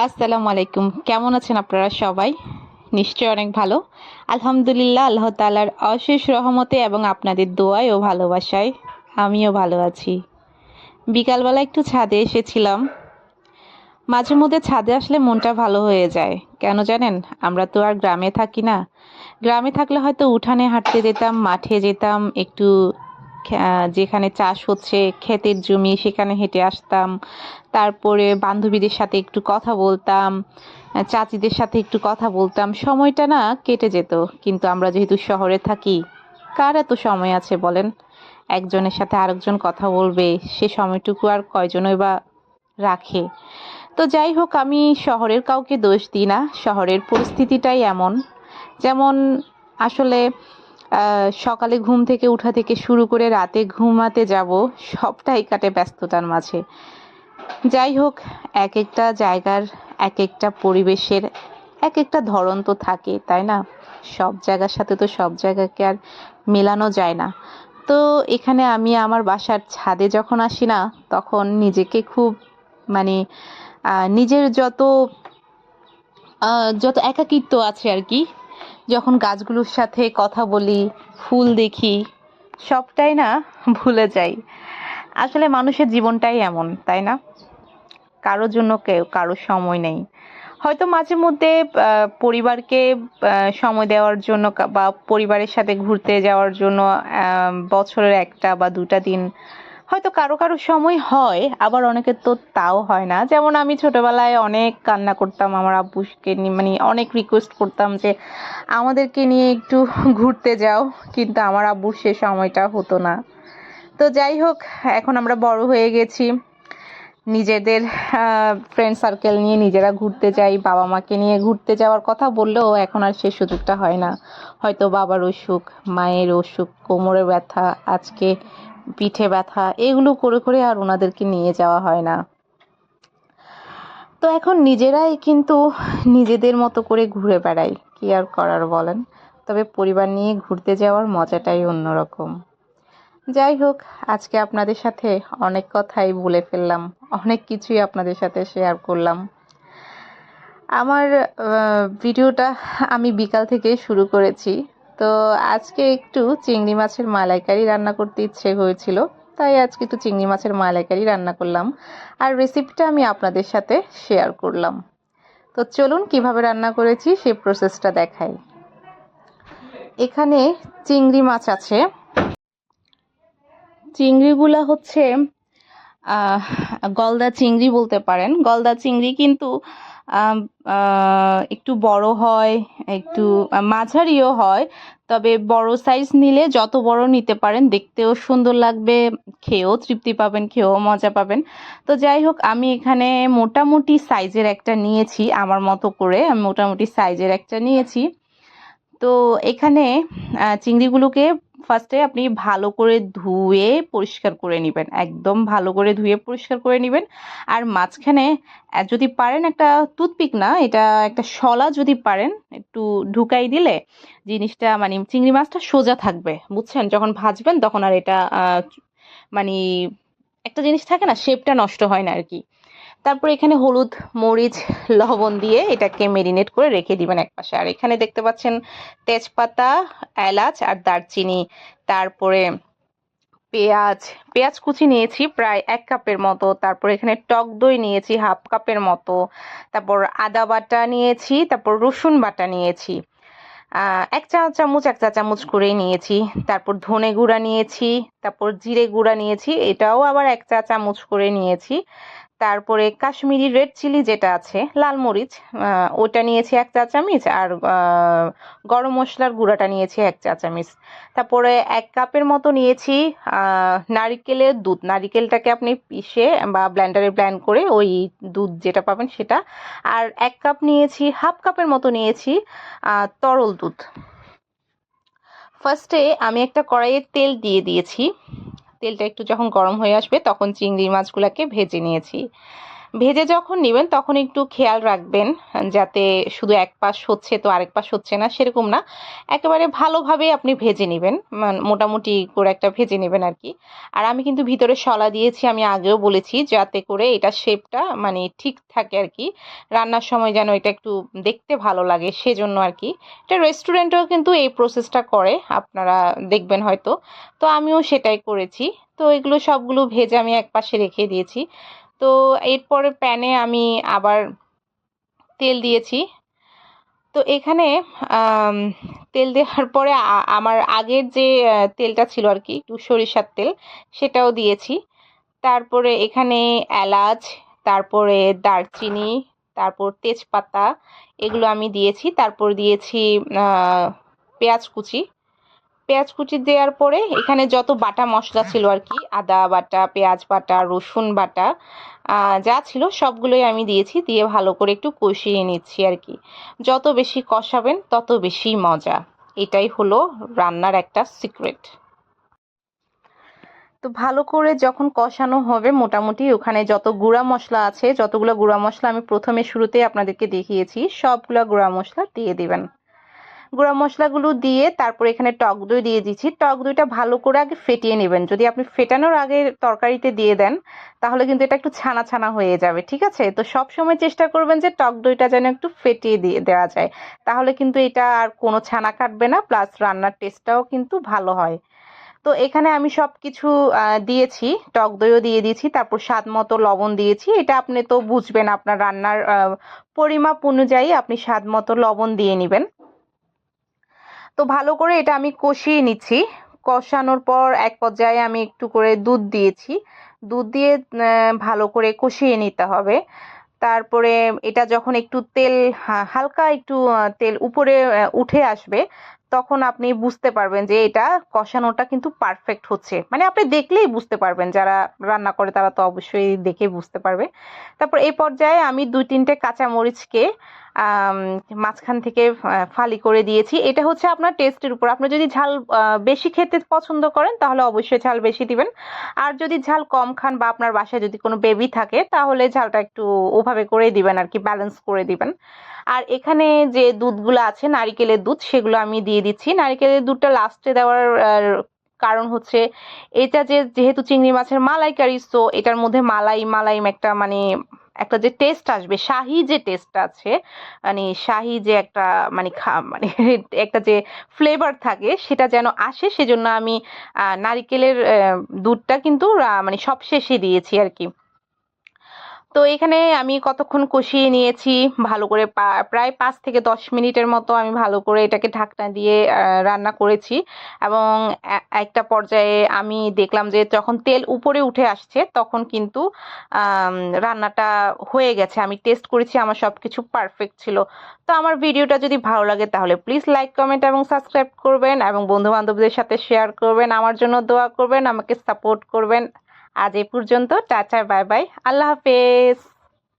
আসসালামু আলাইকুম। কেমন আছেন আপনারা সবাই? নিশ্চয়ই অনেক ভালো। আলহামদুলিল্লাহ, আল্লাহ তালার অশেষ রহমতে এবং আপনাদের দোয়ায় ও ভালোবাসায় আমিও ভালো আছি। বিকালবেলা একটু ছাদে এসেছিলাম। মাঝে মধ্যে ছাদে আসলে মনটা ভালো হয়ে যায়। কেন জানেন? আমরা তো আর গ্রামে থাকি না। গ্রামে থাকলে হয়তো উঠানে হাঁটতে যেতাম, মাঠে যেতাম, একটু যেখানে চাষ হচ্ছে, ক্ষেতের জমি, সেখানে হেঁটে আসতাম। তারপরে বান্ধবীদের সাথে একটু কথা বলতাম চাচিদের সাথে একটু কথা বলতাম। সময়টা না কেটে যেত, কিন্তু আমরা যেহেতু শহরে থাকি, কার এত সময় আছে বলেন? একজনের সাথে আরেকজন কথা বলবে, সে সময়টুকু আর কয়জনই বা রাখে? তো যাই হোক, আমি শহরের কাউকে দোষ দিই না, শহরের পরিস্থিতিটাই এমন। যেমন আসলে সকালে ঘুম থেকে উঠা থেকে শুরু করে রাতে ঘুমাতে যাব, সবটাই কাটে ব্যস্ততার মাঝে। যাই হোক, এক একটা জায়গার এক একটা পরিবেশের এক একটা ধরন তো থাকে, তাই না? সব জায়গার সাথে তো সব জায়গাকে আর মেলানো যায় না। তো এখানে আমি আমার বাসার ছাদে যখন আসি না, তখন নিজেকে খুব মানে নিজের যত যত একাকিত্ব আছে আর কি যখন গাছগুলোর সাথে কথা বলি, ফুল দেখি, সবটাই না ভুলে যাই। আসলে মানুষের জীবনটাই এমন, তাই না? কারোর জন্য কেউ কারও সময় নেই। হয়তো মাঝে মধ্যে পরিবারকে সময় দেওয়ার জন্য বা পরিবারের সাথে ঘুরতে যাওয়ার জন্য বছরের একটা বা দুটা দিন হয়তো কারও কারও সময় হয়, আবার অনেকের তো তাও হয় না। যেমন আমি ছোটবেলায় অনেক কান্না করতাম, আমার আব্বুকে নিয়ে মানে অনেক রিকোয়েস্ট করতাম যে, আমাদেরকে নিয়ে একটু ঘুরতে যাও। কিন্তু আমার আব্বুর সে সময়টা হতো না। তো যাই হোক, এখন আমরা বড় হয়ে গেছি। নিজেদের ফ্রেন্ড সার্কেল নিয়ে নিজেরা ঘুরতে যাই, বাবা মাকে নিয়ে ঘুরতে যাওয়ার কথা বললেও এখন আর সে সুযোগটা হয় না। হয়তো বাবার অসুখ, মায়ের অসুখ, কোমরে ব্যথা, আজকে পিঠে ব্যথা, এগুলো করে করে আর ওনাদেরকে নিয়ে যাওয়া হয় না। তো এখন নিজেরাই কিন্তু নিজেদের মতো করে ঘুরে বেড়াই, কি আর করার বলেন? তবে পরিবার নিয়ে ঘুরতে যাওয়ার মজাটাই অন্যরকম। যাই হোক, আজকে আপনাদের সাথে অনেক কথাই বলে ফেললাম, অনেক কিছুই আপনাদের সাথে শেয়ার করলাম। আমার ভিডিওটা আমি বিকাল থেকেই শুরু করেছি। তো আজকে একটু চিংড়ি মাছের মালাইকারি রান্না করতে ইচ্ছে হয়েছিল, তাই আজকে একটু চিংড়ি মাছের মালাইকারি রান্না করলাম। আর রেসিপিটা আমি আপনাদের সাথে শেয়ার করলাম। তো চলুন কীভাবে রান্না করেছি সেই প্রসেসটা দেখাই। এখানে চিংড়ি মাছ আছে। চিংড়িগুলা হচ্ছে গলদা চিংড়ি বলতে পারেন। গলদা চিংড়ি কিন্তু একটু বড় হয়, একটু মাঝারিও হয়, তবে বড় সাইজ নিলে যত বড় নিতে পারেন, দেখতেও সুন্দর লাগবে, খেয়েও তৃপ্তি পাবেন, খেয়েও মজা পাবেন। তো যাই হোক, আমি এখানে মোটামুটি সাইজের একটা নিয়েছি, আমার মতো করে আমি মোটামুটি সাইজের একটা নিয়েছি। তো এখানে চিংড়িগুলোকে ফার্স্টে আপনি ভালো করে ধুয়ে পরিষ্কার করে নেবেন। একদম ভালো করে ধুয়ে পরিষ্কার করে নেবেন। আর মাঝখানে যদি পারেন একটা টুথপিক না, এটা একটা শলা যদি পারেন, একটু ঢুকাই দিলে জিনিসটা মানে চিংড়ি মাছটা সোজা থাকবে, বুঝছেন? যখন ভাজবেন তখন আর এটা মানে একটা জিনিস থাকে না শেপটা নষ্ট হয় না আর কি। তারপর এখানে হলুদ, মরিচ, লবণ দিয়ে এটাকে মেরিনেট করে রেখে দিবেন একপাশে আর এখানে দেখতে পাচ্ছেন তেজপাতা, এলাচ আর দারচিনি। তারপরে পেঁয়াজ পেঁয়াজ কুচি নিয়েছি প্রায় এক কাপের মতো। তারপর এখানে টক দই নিয়েছি হাফ কাপের মতো। তারপর আদা বাটা নিয়েছি, তারপর রসুন বাটা নিয়েছি। এক চা চামচ, এক চা চামচ করেই নিয়েছি। তারপর ধনে গুঁড়া নিয়েছি, তারপর জিরে গুঁড়া নিয়েছি। এটাও আবার এক চা চামচ করে নিয়েছি। তারপরে কাশ্মীরি রেড চিলি যেটা আছে, লাল মরিচ ওটা নিয়েছি এক চা চামচ আর গরম মশলার গুঁড়াটা নিয়েছি এক চা চামচ। তারপরে এক কাপের মতো নিয়েছি নারিকেলের দুধ। নারিকেলটাকে আপনি পিষে বা ব্ল্যান্ডারে ব্লেন্ড করে ওই দুধ যেটা পাবেন সেটা। আর এক কাপ নিয়েছি, হাফ কাপের মতো নিয়েছি তরল দুধ। ফার্স্টে আমি একটা কড়াইয়ে তেল দিয়ে দিয়েছি। তেলটা একটু যখন গরম হয়ে আসবে তখন চিংড়ি মাছগুলোকে ভেজে নিয়েছি। ভেজে যখন নেবেন, তখন একটু খেয়াল রাখবেন যাতে শুধু এক পাশ হচ্ছে তো আরেক পাশ হচ্ছে না, সেরকম না। একেবারে ভালোভাবে আপনি ভেজে নেবেন মোটামুটি করে একটা ভেজে নেবেন আর কি। আর আমি কিন্তু ভিতরে শলা দিয়েছি, আমি আগেও বলেছি যাতে করে এটা শেপটা মানে ঠিক থাকে আর কি। রান্নার সময় যেন এটা একটু দেখতে ভালো লাগে, সেজন্য আর কি। এটা রেস্টুরেন্টেও কিন্তু এই প্রসেসটা করে, আপনারা দেখবেন হয়তো। তো আমিও সেটাই করেছি। তো এগুলো সবগুলো ভেজে আমি এক পাশে রেখে দিয়েছি। তো এরপরে প্যানে আমি আবার তেল দিয়েছি। তো এখানে তেল দেওয়ার পরে আমার আগের যে তেলটা ছিল আর কি, একটু সরিষার তেল, সেটাও দিয়েছি। তারপরে এখানে এলাচ, তারপরে দারচিনি, তারপর তেজপাতা, এগুলো আমি দিয়েছি। তারপর দিয়েছি পেঁয়াজ কুচি। পেঁয়াজ কুচি দেওয়ার পরে এখানে যত বাটা মশলা ছিল আর কি, আদা বাটা, পেঁয়াজ বাটা, রসুন বাটা যা ছিল সবগুলোই আমি দিয়েছি, দিয়ে ভালো করে একটু কষিয়ে নিচ্ছি আর কি। যত বেশি কষাবেন, তত বেশি মজা। এটাই হলো রান্নার একটা সিক্রেট। তো ভালো করে যখন কষানো হবে মোটামুটি, ওখানে যত গুঁড়া মশলা আছে, যতগুলো গুঁড়া মশলা আমি প্রথমে শুরুতেই আপনাদেরকে দেখিয়েছি, সবগুলো গুঁড়া মশলা দিয়ে দিবেন। গুঁড়া মশলাগুলো দিয়ে তারপর এখানে টক দই দিয়ে দিচ্ছি। টক দইটা ভালো করে আগে ফেটিয়ে নেবেন। যদি আপনি ফেটানোর আগে তরকারিতে দিয়ে দেন, তাহলে কিন্তু এটা একটু ছানা ছানা হয়ে যাবে, ঠিক আছে? তো সব সময় চেষ্টা করবেন যে টক দইটা যেন একটু ফেটিয়ে দিয়ে দেওয়া যায়। তাহলে কিন্তু এটা আর কোনো ছানা কাটবে না, প্লাস রান্নার টেস্টটাও কিন্তু ভালো হয়। তো এখানে আমি সব কিছু দিয়েছি, টক দইও দিয়ে দিয়েছি, তারপর স্বাদ মতো লবণ দিয়েছি। এটা আপনি তো বুঝবেন, আপনার রান্নার পরিমাপ অনুযায়ী আপনি স্বাদ মতো লবণ দিয়ে নেবেন। তো ভালো করে এটা আমি কষিয়ে নিচ্ছি। কষানোর পর এক পর্যায়ে আমি একটু করে দুধ দিয়েছি। দুধ দিয়ে ভালো করে কষিয়ে নিতে হবে। তারপরে এটা যখন একটু তেল হালকা একটু তেল উপরে উঠে আসবে তখন আপনি বুঝতে পারবেন যে এটা কষানোটা কিন্তু পারফেক্ট হচ্ছে। মানে আপনি দেখলেই বুঝতে পারবেন যারা রান্না করে তারা তো অবশ্যই দেখে বুঝতে পারবে। তারপর এই পর্যায়ে আমি দুই তিনটে কাঁচা মরিচকে আম, মাঝখান থেকে ফালি করে দিয়েছি। এটা হচ্ছে আপনার টেস্টের উপর। আপনি যদি ঝাল বেশি খেতে পছন্দ করেন, তাহলে অবশ্যই ঝাল বেশি দিবেন। আর যদি ঝাল কম খান বা আপনার বাসায় যদি কোনো বেবি থাকে, তাহলে ঝালটা একটু ওভাবে করে দিবেন আর কি ব্যালেন্স করে দিবেন। আর এখানে যে দুধগুলো আছে, নারিকেলের দুধ, সেগুলো আমি দিয়ে দিচ্ছি। নারিকেলের দুধটা লাস্টে দেওয়ার কারণ হচ্ছে, এটা যে, যেহেতু চিংড়ি মাছের মালাইকারি সো এটার মধ্যে মালাই, মালাইম একটা মানে একটা যে টেস্ট আসবে, শাহি যে টেস্ট আছে মানে শাহি যে একটা মানে মানে একটা যে ফ্লেভার থাকে, সেটা যেন আসে, সেজন্য আমি নারিকেলের দুধটা কিন্তু মানে সব শেষে দিয়েছি আর কি। তো এখানে আমি কতক্ষণ কষিয়ে নিয়েছি, ভালো করে প্রায় পাঁচ থেকে দশ মিনিটের মতো আমি ভালো করে এটাকে ঢাকনা দিয়ে রান্না করেছি। এবং একটা পর্যায়ে আমি দেখলাম যে যখন তেল উপরে উঠে আসছে তখন কিন্তু রান্নাটা হয়ে গেছে। আমি টেস্ট করেছি, আমার সব কিছু পারফেক্ট ছিল। তো আমার ভিডিওটা যদি ভালো লাগে তাহলে প্লিজ লাইক, কমেন্ট এবং সাবস্ক্রাইব করবেন এবং বন্ধু বান্ধবদের সাথে শেয়ার করবেন। আমার জন্য দোয়া করবেন, আমাকে সাপোর্ট করবেন। আজ এই পর্যন্ত টাটা বাই বাই আল্লাহ হাফেজ।